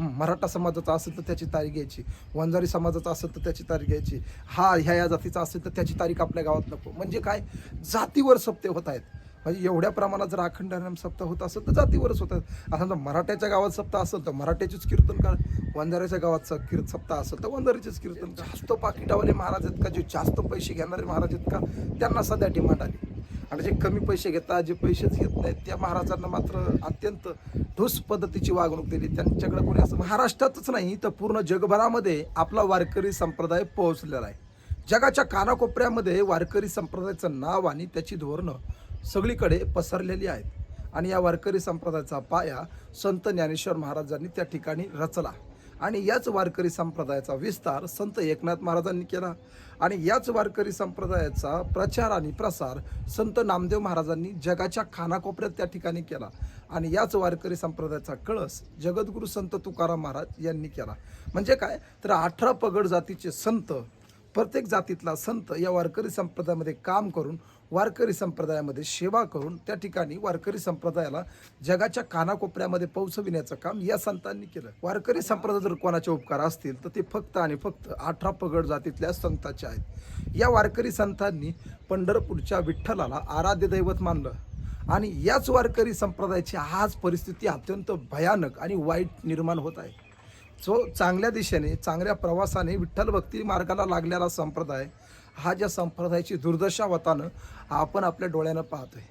मराठा समाजाचा असेल तर त्याची तारीख घ्यायची. वंजारी समाजाचा असेल तर त्याची तारीख घ्यायची. हा ह्या या जातीचा असेल तर त्याची तारीख आपल्या गावात नको. म्हणजे काय? जातीवर सप्ते होत आहेत. म्हणजे एवढ्या प्रमाणात जर अखंड हरिनाम सप्ताह होत असेल तर जातीवरच होतात आता समजा मराठ्याच्या गावात सप्ताह असेल तर मराठ्याचीच कीर्तनकार वंजाऱ्याच्या गावात स- सप्ताह असेल तर वंजारीचेच कीर्तन जास्त पाकिटावाले महाराज आहेत का? जे जास्त पैसे घेणारे महाराज आहेत का? त्यांना सध्या डिमांड आली. आणि जे कमी पैसे घेतात जे पैसेच घेत नाहीत त्या महाराजांना मात्र अत्यंत ठोस पद्धतीची वागणूक दिली. त्यांच्याकडे कोणी असं महाराष्ट्रातच नाही तर पूर्ण जगभरामध्ये आपला वारकरी संप्रदाय पोहोचलेला आहे. जगाच्या कानाकोपऱ्यामध्ये वारकरी संप्रदायाचं नाव आणि त्याची धोरणं सगळीकडे पसरलेली आहेत. आणि या वारकरी संप्रदायाचा पाया संत ज्ञानेश्वर महाराजांनी त्या ठिकाणी रचला. आणि याच वारकरी संप्रदायाचा विस्तार संत एकनाथ महाराजांनी केला. आणि याच वारकरी संप्रदायाचा प्रचार आणि प्रसार संत नामदेव महाराजांनी जगाच्या खानाकोपऱ्यात त्या ठिकाणी केला. आणि याच वारकरी संप्रदायाचा कळस जगद्गुरू संत तुकाराम महाराज यांनी केला. म्हणजे काय? तर अठरा पगड जातीचे संत प्रत्येक जातीतला संत या वारकरी संप्रदायामध्ये काम करून वारकरी संप्रदायामध्ये सेवा करून त्या ठिकाणी वारकरी संप्रदायाला जगाच्या कानाकोपऱ्यामध्ये पोहोचविण्याचं काम या संतांनी केलं. वारकरी संप्रदाय जर कोणाचे उपकार असतील तर ते फक्त आणि फक्त अठरा पगड जातीतल्या संतांचे आहेत. या वारकरी संतांनी पंढरपूरच्या विठ्ठलाला आराध्य दैवत मानलं आणि याच वारकरी संप्रदायाची आज परिस्थिती अत्यंत भयानक आणि वाईट निर्माण होत आहे. जो चांगल्या दिशेने चांगल्या प्रवासाने विठ्ठल भक्ती मार्गाला लागलेला संप्रदाय हा ज्या संप्रदायाची दुर्दशा होतानं आपण आपल्या डोळ्यानं पाहतोय.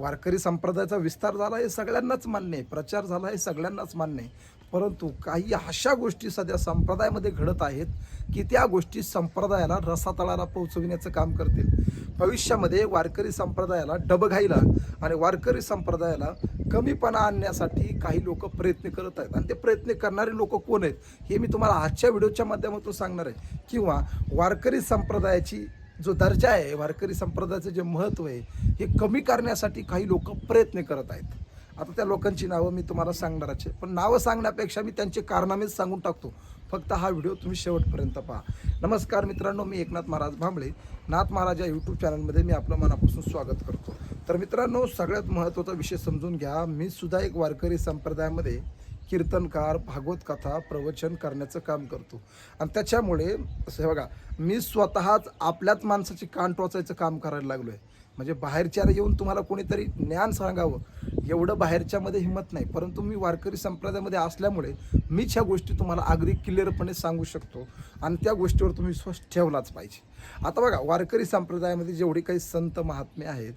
वारकरी संप्रदायाचा विस्तार झाला हे सगळ्यांनाच मान्य आहे. प्रचार झाला हे सगळ्यांनाच मान्य आहे. परंतु काही अशा गोष्टी सध्या संप्रदायामध्ये घडत आहेत की त्या गोष्टी संप्रदायाला रसातळाला पोहोचविण्याचं काम करतील. भविष्यामध्ये वारकरी संप्रदायाला डबघाईला आणि वारकरी संप्रदायाला कमीपणा आणण्यासाठी काही लोक प्रयत्न करत आहेत. आणि ते प्रयत्न करणारे लोक कोण आहेत हे मी तुम्हाला आजच्या व्हिडिओच्या माध्यमातून सांगणार आहे. किंवा वारकरी संप्रदायाची जो दर्जा आहे वारकरी संप्रदायाचं जे महत्त्व आहे हे कमी करण्यासाठी काही लोक प्रयत्न करत आहेत. आता त्या लोकांची नावं मी तुम्हाला सांगणारच आहे. पण नावं सांगण्यापेक्षा मी त्यांचे कारनामेच सांगून टाकतो. फक्त हा व्हिडिओ तुम्ही शेवटपर्यंत पहा. नमस्कार मित्रांनो मी एकनाथ महाराज भांबळे. नाथ महाराज या यूट्यूब चॅनलमध्ये मी आपलं मनापासून स्वागत करतो. तर मित्रांनो सगळ्यात महत्त्वाचा विषय समजून घ्या. मी सुद्धा एक वारकरी संप्रदायामध्ये कीर्तनकार भागवत कथा प्रवचन करण्याचं काम करतो. आणि त्याच्यामुळे असं हे बघा मी स्वतःच आपल्याच माणसाची कान टोचायचं काम करायला लागलो आहे म्हणजे बाहेरच्या येऊन तुम्हाला कोणीतरी ज्ञान सांगावं एवढं बाहेरच्यामध्ये हिंमत नाही. परंतु मी वारकरी संप्रदायामध्ये असल्यामुळे मीच ह्या गोष्टी तुम्हाला अगदी क्लिअरपणे सांगू शकतो आणि त्या गोष्टीवर तुम्ही विश्वास ठेवलाच पाहिजे. आता बघा वारकरी संप्रदायामध्ये जेवढी काही संत महात्मे आहेत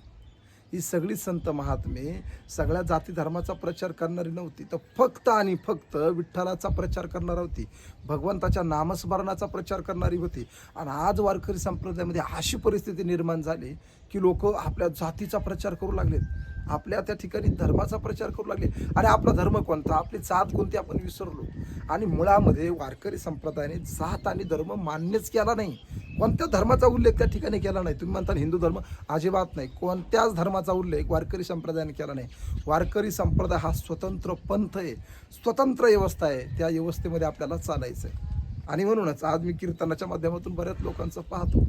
ही सगळी संत महात्मे सगळ्या जाती धर्माचा प्रचार करणारी नव्हती. तर फक्त आणि फक्त विठ्ठलाचा प्रचार करणार होती. भगवंताच्या नामस्मरणाचा प्रचार करणारी होती. आणि आज वारकरी संप्रदायामध्ये अशी परिस्थिती निर्माण झाली की लोक आपल्या जातीचा प्रचार करू लागलेत. आपल्या त्या ठिकाणी धर्माचा प्रचार करू लागले. अरे आपला धर्म कोणता? आपली जात कोणती? आपण विसरलो. आणि मुळामध्ये वारकरी संप्रदायाने जात आणि धर्म मान्यच केला नाही. कोणत्या धर्माचा उल्लेख त्या ठिकाणी केला नाही? तुम्ही म्हणता हिंदू धर्म. अजिबात नाही. कोणत्याच धर्माचा उल्लेख वारकरी संप्रदायाने केला नाही. वारकरी संप्रदाय हा स्वतंत्र पंथ आहे. स्वतंत्र व्यवस्था आहे. त्या व्यवस्थेमध्ये आपल्याला चालायचं आहे आणि म्हणूनच आज मी कीर्तनाच्या माध्यमातून बऱ्याच लोकांचं पाहतो.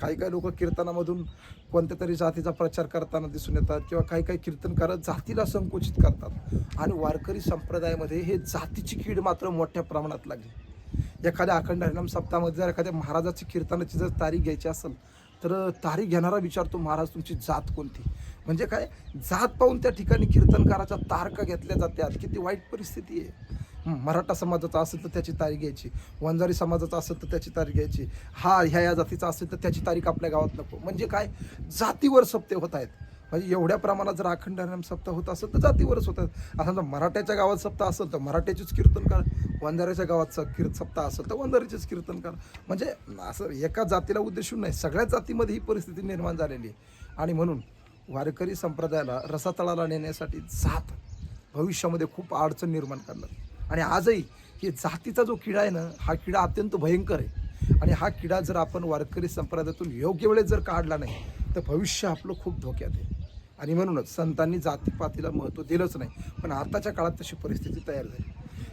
काही काही लोक कीर्तनामधून कोणत्या तरी जातीचा प्रचार करताना दिसून येतात किंवा काही काही कीर्तनकार जातीला संकुचित करतात. आणि वारकरी संप्रदायामध्ये हे जातीची कीड मात्र मोठ्या प्रमाणात लागली. एखाद्या अखंड हरिनाम सप्ताहामध्ये जर एखाद्या महाराजाची कीर्तनाची जर तारीख घ्यायची असेल तर तारीख घेणारा विचारतो महाराज तुमची जात कोणती? म्हणजे काय? जात पाहून त्या ठिकाणी कीर्तनकाराच्या तारखा घेतल्या जातात. किती वाईट परिस्थिती आहे. मराठा समाजाचा असेल तर त्याची तारीख घ्यायची. वंजारी समाजाचा असेल तर त्याची तारीख घ्यायची. हा ह्या या जातीचा असेल तर त्याची तारीख आपल्या गावात नको. म्हणजे काय? जातीवर सप्ते होत आहेत. म्हणजे एवढ्या प्रमाणात जर अखंड हरिनाम सप्ताह होत असेल तर जातीवरच होतात. आता समजा मराठ्याच्या गावात सप्ताह असेल तर मराठ्याचीच कीर्तनकार वंधाऱ्याच्या गावात स- कीर्त सप्ताह असेल तर वंजारीचेच कीर्तनकार म्हणजे असं एका जातीला उद्देशून नाही सगळ्या जातीमध्ये ही परिस्थिती निर्माण झालेली आहे. आणि म्हणून वारकरी संप्रदायाला रसातळाला नेण्यासाठी जात भविष्यामध्ये खूप अडचण निर्माण करणार आणि आजही हे जातीचा जो किडा आहे ना हा किडा अत्यंत भयंकर आहे. आणि हा किडा जर आपण वारकरी संप्रदायातून योग्य वेळेत जर काढला नाही तर भविष्य आपलं खूप धोक्यात आहे. आणि म्हणूनच संतांनी जातीपातीला महत्त्व दिलंच नाही. पण आताच्या काळात तशी परिस्थिती तयार झाली.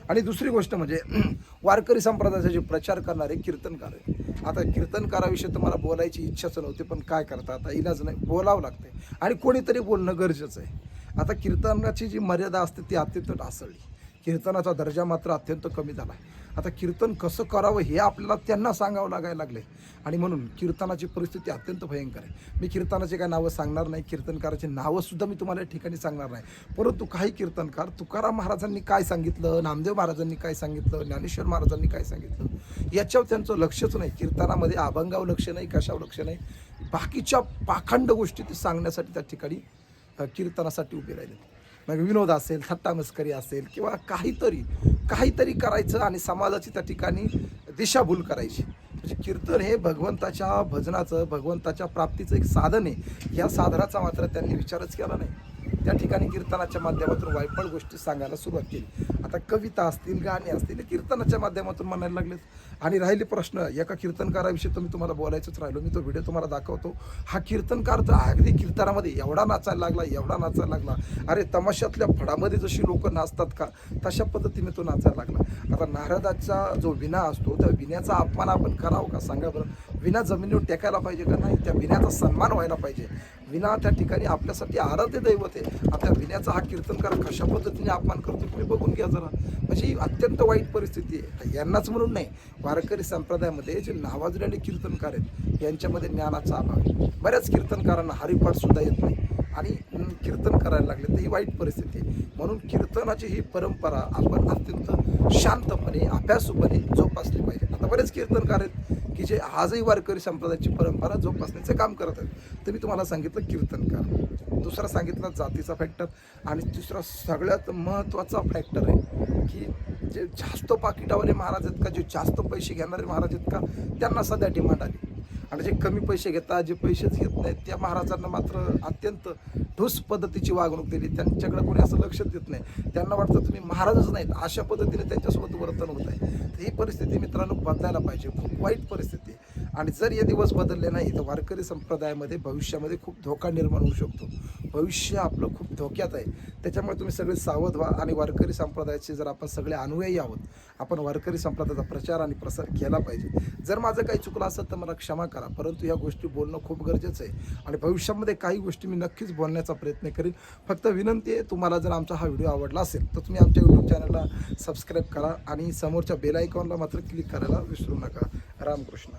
आणि दुसरी गोष्ट म्हणजे वारकरी संप्रदायाचे जे प्रचार करणारे कीर्तनकार आहे आता कीर्तनकाराविषयी तुम्हाला बोलायची इच्छाच नव्हती पण काय करता? आता इलाज नाही बोलावं लागते आणि कोणीतरी बोलणं गरजेचं आहे. आता कीर्तनाची जी मर्यादा असते ती अत्यंत ढासळली. कीर्तनाचा दर्जा मात्र अत्यंत कमी झाला आहे. आता कीर्तन कसं करावं हे आपल्याला त्यांना सांगावं लागायला लागले आणि म्हणून कीर्तनाची परिस्थिती अत्यंत भयंकर आहे. मी कीर्तनाचे काय नावं सांगणार नाही कीर्तनकाराची नावंसुद्धा मी तुम्हाला या ठिकाणी सांगणार नाही. परंतु काही कीर्तनकार तुकाराम महाराजांनी काय सांगितलं नामदेव महाराजांनी काय सांगितलं ज्ञानेश्वर महाराजांनी काय सांगितलं याच्यावर त्यांचं लक्षच नाही. कीर्तनामध्ये अभंगावर लक्ष नाही कशावर लक्ष नाही. बाकीच्या पाखंड गोष्टी ते सांगण्यासाठी त्या ठिकाणी कीर्तनासाठी उभे राहिले मग विनोद असेल थट्टा मस्करी असेल किंवा काहीतरी काहीतरी करायचं आणि समाजाची त्या ठिकाणी दिशाभूल करायची. म्हणजे कीर्तन हे भगवंताच्या भजनाचं भगवंताच्या प्राप्तीचं एक साधन आहे. या साधनाचा मात्र त्यांनी विचारच केला नाही. त्या ठिकाणी कीर्तनाच्या माध्यमातून वायफळ गोष्टी सांगायला सुरुवात केली. आता कविता असतील गाणी असतील हे कीर्तनाच्या माध्यमातून म्हणायला लागलेत. आणि राहिले प्रश्न एका कीर्तनकाराविषयी तर मी तुम्हाला बोलायचंच राहिलो. मी तो व्हिडिओ तुम्हाला दाखवतो. हा कीर्तनकार तर अगदी कीर्तनामध्ये एवढा नाचायला लागला एवढा नाचायला लागला. अरे तमाशातल्या फडामध्ये जशी लोक नाचतात का तशा पद्धतीने तो नाचायला लागला. आता नारदाचा जो विना असतो त्या विण्याचा अपमान आपण करावं का? सांगा बरं. विना जमिनीवर टेकायला पाहिजे का नाही? त्या विण्याचा सन्मान व्हायला पाहिजे. विना त्या ठिकाणी आपल्यासाठी आराध्य दैवत आहे. आता विण्याचा हा कीर्तनकार कशा पद्धतीने अपमान करतो तुम्ही बघून घ्या जरा. म्हणजे ही अत्यंत वाईट परिस्थिती आहे. यांनाच म्हणून नाही वारकरी संप्रदायामध्ये जे नावाजलेले कीर्तनकार आहेत यांच्यामध्ये ज्ञानाचा अभाव आहे. बऱ्याच कीर्तनकारांना हरिपाठ सुद्धा येत नाही. आणि कीर्तन करायला लागले तर ही वाईट परिस्थिती आहे. म्हणून कीर्तनाची ही परंपरा आपण अत्यंत शांतपणे अभ्यासूपणे जोपासली पाहिजे. आता बरेच कीर्तनकार आहेत की जे आजही वारकरी संप्रदायाची परंपरा जोपासण्याचं काम करत आहेत. तर मी तुम्हाला सांगितलं कीर्तनकार. दुसरा सांगितलं जातीचा फॅक्टर आणि तिसरा सगळ्यात महत्त्वाचा फॅक्टर आहे की जे जास्त पाकिटावाले महाराज आहेत का जे जास्त पैसे घेणारे महाराज आहेत का त्यांना सध्या डिमांड आली. आणि जे कमी पैसे घेतात जे पैसेच घेत नाहीत त्या महाराजांना मात्र अत्यंत ठोस पद्धतीची वागणूक दिली. त्यांच्याकडे कोणी असं लक्ष देत नाही. त्यांना वाटतं तुम्ही महाराजच नाहीत. अशा पद्धतीने त्यांच्यासोबत वर्तन होत आहे. तर ही परिस्थिती मित्रांनो बदलायला पाहिजे. खूप वाईट परिस्थिती. आणि जर हे दिवस बदलले नाही तर वारकरी संप्रदायामध्ये भविष्यामध्ये खूप धोका निर्माण होऊ शकतो. भविष्य आपलं खूप धोक्यात आहे. त्याच्यामुळे तुम्ही सगळे सावध व्हा आणि वारकरी संप्रदायाचे जर आपण सगळे अनुयायी आहोत आपण वारकरी संप्रदायाचा प्रचार आणि प्रसार केला पाहिजे. जर माझं काही चुकलं असेल तर मला क्षमा करा परंतु या गोष्टी बोलणं खूप गरजेचं आहे. आणि भविष्यामध्ये काही गोष्टी मी नक्कीच बोलण्याचा प्रयत्न करेन. फक्त विनंती आहे तुम्हाला जर आमचा हा व्हिडिओ आवडला असेल तर तुम्ही आमच्या यूट्यूब चॅनलला सबस्क्राईब करा आणि समोरच्या बेल आयकॉनला मात्र क्लिक करायला विसरू नका. रामकृष्ण